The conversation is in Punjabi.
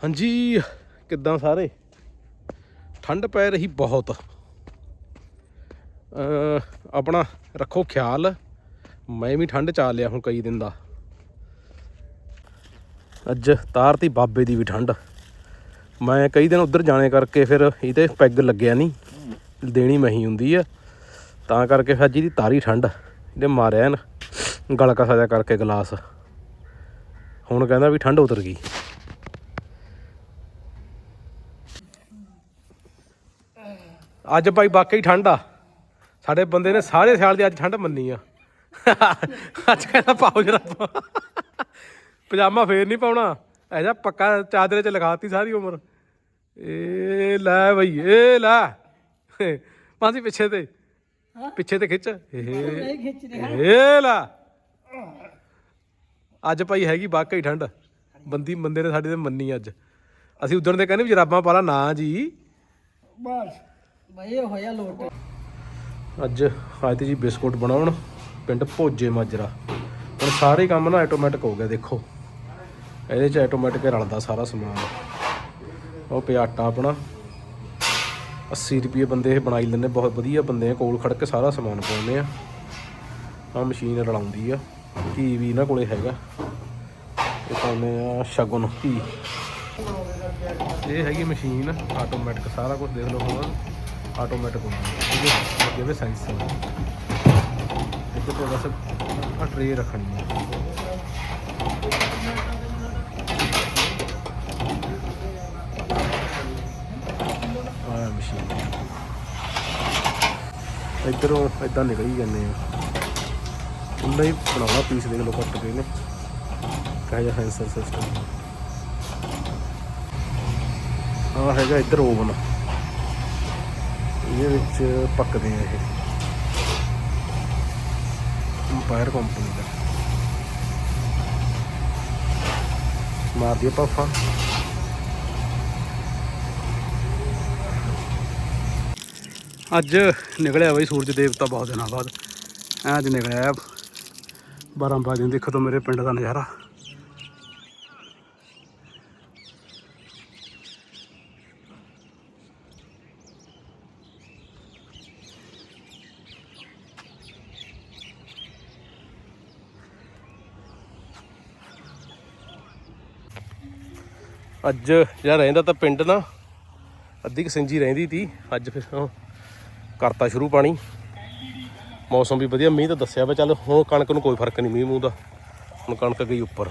ਹਾਂਜੀ, ਕਿੱਦਾਂ ਸਾਰੇ? ਠੰਡ ਪੈ ਰਹੀ ਬਹੁਤ। ਆਪਣਾ ਰੱਖੋ ਖਿਆਲ। ਮੈਂ ਵੀ ਠੰਡ ਚ ਲਿਆ ਹੁਣ ਕਈ ਦਿਨ ਦਾ। ਅੱਜ ਤਾਰਤੀ ਬਾਬੇ ਦੀ ਵੀ ਠੰਡ। ਮੈਂ ਕਈ ਦਿਨ ਉੱਧਰ ਜਾਣੇ ਕਰਕੇ ਫਿਰ ਇਹਦੇ ਪੈਗ ਲੱਗਿਆ ਨਹੀਂ ਦੇਣੀ ਮਹੀ ਹੁੰਦੀ ਆ। ਤਾਂ ਕਰਕੇ ਫਿਰ ਜੀ ਇਹਦੀ ਤਾਰੀ ਠੰਡ, ਇਹਦੇ ਮਾਰਿਆ ਨਾ ਗਲ ਕਸਾ ਜਾ ਕਰਕੇ ਗਲਾਸ। ਹੁਣ ਕਹਿੰਦਾ ਵੀ ਠੰਡ ਉਤਰ ਗਈ। ਅੱਜ ਭਾਈ ਵਾਕਈ ਠੰਡ ਆ। ਸਾਡੇ ਬੰਦੇ ਨੇ ਸਾਰੇ ਸਿਆਲ ਦੀ ਅੱਜ ਠੰਡ ਮੰਨੀ ਆ। ਅੱਜ ਕਹਿੰਦਾ ਪਾਓ ਜਰਾ ਪਜਾਮਾ ਫੇਰ ਨਹੀਂ ਪਾਉਣਾ। ਐਜਾ ਪੱਕਾ ਚਾਦਰੇ 'ਚ ਲਗਾਤੀ ਸਾਰੀ ਉਮਰ। ਏ ਲੈ ਬਈ ਏ ਲੈ। ਮਾਸੀ ਪਿੱਛੇ ਤੇ। ਪਿੱਛੇ ਤੇ ਖਿੱਚ। ਏ ਏ ਲੈ। ਅੱਜ ਭਾਈ ਹੈਗੀ ਵਾਕਈ ਠੰਡ। ਬੰਦੀ ਬੰਦੇ ਨੇ ਸਾਡੇ ਤੇ ਮੰਨੀ ਅੱਜ। ਅਸੀਂ ਉਦੋਂ ਦੇ ਕਹਿੰਦੇ ਵੀ ਜਰਾਬਾਂ ਪਾ ਲਾ ਨਾ ਜੀ। ਬਸ। ਬਈ ਹੋਇਆ ਲੋਟ। ਅੱਜ ਆਏ ਤੇ ਜੀ ਬਿਸਕੁਟ ਬਣਾਉਣ, ਪਿੰਡ ਭੋਜੇ ਮਾਜਰਾ। ਹੁਣ ਸਾਰੇ ਕੰਮ ਨਾ ਆਟੋਮੈਟਿਕ ਹੋ ਗਿਆ ਦੇਖੋ। ਇਹਦੇ ਚ ਆਟੋਮੈਟਿਕ ਰਲਦਾ ਸਾਰਾ ਸਮਾਨ। ਉਹ ਪਿਆ ਆਟਾ ਆਪਣਾ। 80 ਰੁਪਏ ਬੰਦੇ ਇਹ ਬਣਾਈ ਲੈਂਦੇ, ਬਹੁਤ ਵਧੀਆ ਬੰਦੇ ਆ, ਕੋਲ ਖੜ ਕੇ ਸਾਰਾ ਸਮਾਨ ਪਾਉਂਦੇ ਆ। ਆ ਮਸ਼ੀਨ ਰਲਾਉਂਦੀ ਆ, ਘੀ ਵੀ ਇਹਨਾਂ ਕੋਲੇ ਹੈਗਾ। ਇਹ ਪਾਉਂਦੇ ਆ ਸ਼ਗੁਨ, ਘੀ। ਇਹ ਹੈਗੀ ਮਸ਼ੀਨ ਆਟੋਮੈਟਿਕ ਸਾਰਾ ਕੁਝ ਦੇਖ ਲਓ ਹੁਣ। ਆਟੋਮੈਟਿਕ ਹੁੰਦੀ ਹੈ ਇਹਦੇ ਅੱਗੇ ਵੀ ਸੈਂਸਰ ਇੱਕ ਤੇ ਬਸ ਆ ਟਰੇ ਰੱਖਣੀ ਹੈ। ਆ ਮਸ਼ੀਨ ਇਧਰੋਂ ਇਦਾਂ ਨਿਕਲ ਜਾਂਦੇ ਆ। ਉਹਨਾਂ ਹੀ ਬਣਾਉਣਾ ਪੀਸ ਦੇਖ ਲਓ ਕੱਟ ਕੇ ਨੇ। ਕਹੇ ਜਿਹਾ ਸੈਂਸਰ ਸਿਸਟਮ ਆ ਹੈਗਾ ਇੱਧਰ ਓਵਨ ਇਹਦੇ ਵਿੱਚ ਪੱਕਦੇ ਆ ਇਹ। ਅੰਪਾਇਰ ਕੰਪਨੀ ਦਾ। ਮਾਰ ਦਿਓ ਪਾਫਾ ਅੱਜ ਨਿਕਲਿਆ ਬਈ ਸੂਰਜ ਦੇਵਤਾ ਬਹੁਤ ਦਿਨਾਂ ਬਾਅਦ। ਐਂ ਅੱਜ ਨਿਕਲਿਆ 12 ਵਜੇ ਦੇਖੋ ਤਾਂ ਮੇਰੇ ਪਿੰਡ ਦਾ ਨਜ਼ਾਰਾ। ਅੱਜ ਜਿਹੜਾ ਰਹਿੰਦਾ ਤਾਂ ਪਿੰਡ ਨਾ, ਅੱਧੀ ਕੁ ਸਿੰਜੀ ਰਹਿੰਦੀ ਤੀ, ਅੱਜ ਫਿਰ ਕਰਤਾ ਸ਼ੁਰੂ ਪਾਣੀ। ਮੌਸਮ ਵੀ ਵਧੀਆ, ਮੀਂਹ ਤਾਂ ਦੱਸਿਆ ਵਾ, ਚੱਲ ਹੁਣ ਕਣਕ ਨੂੰ ਕੋਈ ਫ਼ਰਕ ਨਹੀਂ ਮੀਂਹ ਮੂੰਹ ਦਾ, ਹੁਣ ਕਣਕ ਗਈ ਉੱਪਰ।